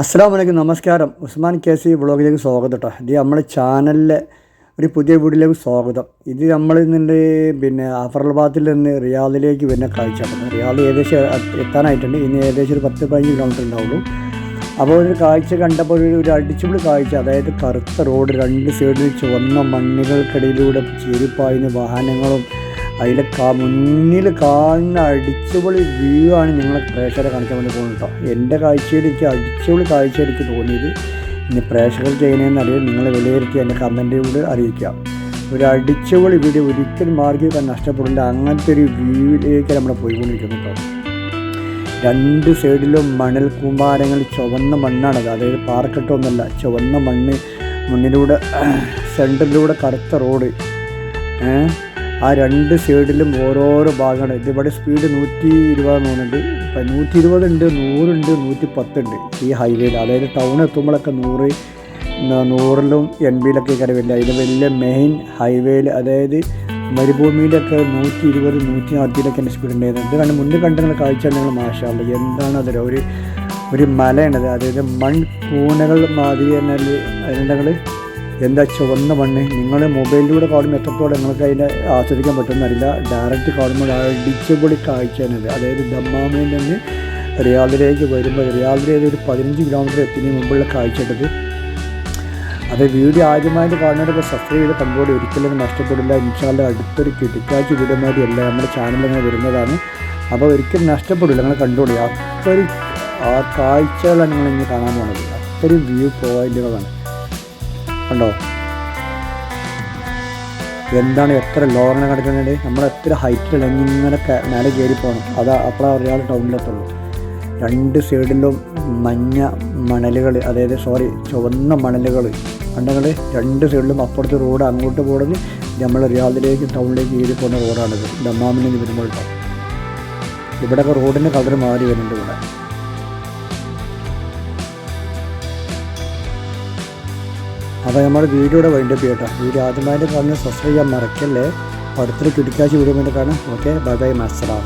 അസ്സാം വലൈക്കും നമസ്കാരം. ഉസ്മാൻ കെ സി വ്ളോഗിലേക്ക് സ്വാഗതം കേട്ടോ ഇത് നമ്മുടെ ചാനലിലെ ഒരു പുതിയ വീഡിയോയിലേക്ക് സ്വാഗതം. ഇത് നമ്മൾ ഇന്നിന്റെ പിന്നെ അഫറൽബാദിൽ നിന്ന് റിയാദിലേക്ക് വരുന്ന കാഴ്ച. റിയാദ് ഏകദേശം എത്താനായിട്ടുണ്ട്. ഇനി ഏകദേശം ഒരു പത്ത് പതിനഞ്ച് കിലോമീറ്റർ ഉണ്ടാവുള്ളൂ. അപ്പോൾ ഒരു കാഴ്ച കണ്ടപ്പോൾ ഒരു ഒരു അടിച്ചുപൊളി കാഴ്ച. അതായത് കറുത്ത റോഡ് രണ്ട് സൈഡിൽ ചുവന്ന മണ്ണുകൾക്കിടയിലൂടെ ചീരിപ്പായുന്ന വാഹനങ്ങളും അതിലെ കാ മുന്നിൽ കാണുന്ന അടിച്ചുപൊളി വ്യൂ ആണ് ഞങ്ങളെ പ്രേക്ഷകരെ കാണിക്കാൻ വേണ്ടി പോകുന്നത് കേട്ടോ. എന്റെ കാഴ്ചയിൽ അടിച്ചുപൊളി കാഴ്ച എനിക്ക് തോന്നിയത് ഇനി പ്രേക്ഷകർ ചെയ്യുന്നതെന്ന് അറിയാം നിങ്ങൾ വിലയിരുത്തി എന്റെ കമന്റിലൂടെ അറിയിക്കാം ഒരു അടിച്ചുപൊളി വീഡിയോ ഒരിക്കലും മാർഗം നഷ്ടപ്പെടില്ല അങ്ങനത്തെ ഒരു വ്യൂവിലേക്ക് നമ്മൾ പോയിക്കൊണ്ടിരിക്കുന്നത് കേട്ടോ. രണ്ട് സൈഡിലും മണൽ കൂമ്പാരങ്ങൾ ചുവന്ന മണ്ണാണത്. അതായത് പാറക്കെട്ടൊന്നുമല്ല ചുവന്ന മണ്ണ് മുന്നിലൂടെ സെന്ററിലൂടെ കറുത്ത റോഡ് ഏ? ആ രണ്ട് സൈഡിലും ഓരോരോ ഭാഗമാണ്. ഇതിവിടെ സ്പീഡ് നൂറ്റി ഇരുപത് തോന്നുന്നുണ്ട്. ഇപ്പം നൂറ്റി ഇരുപതുണ്ട് നൂറുണ്ട് നൂറ്റി പത്തുണ്ട് ഈ ഹൈവേയിൽ അതായത് ടൗൺ എത്തുമ്പോഴൊക്കെ നൂറ് നൂറിലും എൺപതിലൊക്കെ കയറിവില്ല അതിൽ വലിയ മെയിൻ ഹൈവേയിൽ അതായത് മരുഭൂമിയിലൊക്കെ നൂറ്റി ഇരുപത് നൂറ്റി നാൽപ്പതിലൊക്കെ എന്റെ സ്പീഡ് ഉണ്ടായിരുന്നു. ഇത് കണ്ട് മുന്നിൽ കണ്ടുള്ള കാഴ്ച നിങ്ങൾ മാഷാള്ള എന്താണ് അതിൽ ഒരു ഒരു മലയാണത്. അതായത് മൺകൂനകൾ മാതിരി തന്നെ അതിനെന്താ എന്താ ചുവന്ന മണ്ണ്. നിങ്ങൾ മൊബൈലിലൂടെ കാണുമ്പോൾ എത്രത്തോളം നിങ്ങൾക്ക് അതിനെ ആസ്വദിക്കാൻ പറ്റുമെന്നറിയില്ല ഡയറക്റ്റ് കാണുമ്പോൾ അടിച്ചുപൊളി കാഴ്ചയാണ് അതായത് ദമ്മാമിൽ നിന്ന് റിയാദിലേക്ക് വരുമ്പോൾ റിയാദിലേക്ക് ഒരു പതിനഞ്ച് കിലോമീറ്റർ എത്തുന്നതിന് മുമ്പുള്ള കാഴ്ചയായിട്ടത് അത് വീഡിയോ ആദ്യമായിട്ട് കാണുന്നവരൊക്കെ സബ്സ്ക്രൈബ് ചെയ്ത് കണ്ടുകൂടി ഒരിക്കലും നഷ്ടപ്പെടില്ല. ഇൻഷാല്ല അടുത്തൊരു കിട്ടിക്കാഴ്ച വീഡിയോ മാതിരി അല്ല നമ്മുടെ ചാനലിങ്ങനെ വരുന്നതാണ്. അപ്പോൾ ഒരിക്കലും നഷ്ടപ്പെടില്ല. നിങ്ങൾ കണ്ടുകൂടി അത്രയും ആ കാഴ്ചകളാണ് നിങ്ങൾ ഇനി കാണാൻ പോകുന്നത്. അത്രയും വ്യൂ പോയിന്റുകളാണ് കണ്ടോ? എന്താണ് എത്ര ലോറിനെ കിടക്കുന്നുണ്ട് നമ്മൾ എത്ര ഹൈറ്റിൽ ഇങ്ങനെ മേലെ കയറി പോകണം അതാ അപ്പോഴാണ് ഒരാൾ ടൗണിലെത്തുള്ളൂ രണ്ട് സൈഡിലും മഞ്ഞ മണലുകൾ അതായത് സോറി ചുവന്ന മണലുകൾ കണ്ടങ്ങൾ രണ്ട് സൈഡിലും അപ്പുറത്തെ റോഡ് അങ്ങോട്ട് പോകുന്നത് നമ്മൾ റിയാദിലേക്ക് ടൗണിലേക്ക് കയറി പോകുന്ന റോഡാണിത് ദമ്മാമിൽ നിന്ന് ഇവിടെയൊക്കെ റോഡിന്റെ കളർ മാറി വരുന്നുണ്ട് ഇവിടെ. അപ്പോൾ നമ്മുടെ വീഡിയോയുടെ വൈൻഡപ്പ് ചെയ്യട്ടോ. വീഡിയോ ആദ്യമായിട്ട് പറഞ്ഞ് സബ്സ്ക്രൈബ് ചെയ്യാൻ മറക്കല്ലേ? അടുത്തൊരു കിടക്കാഴ്ച വീഡിയോ വേണ്ടി കാണാം. Okay bye bye മസ്സലാം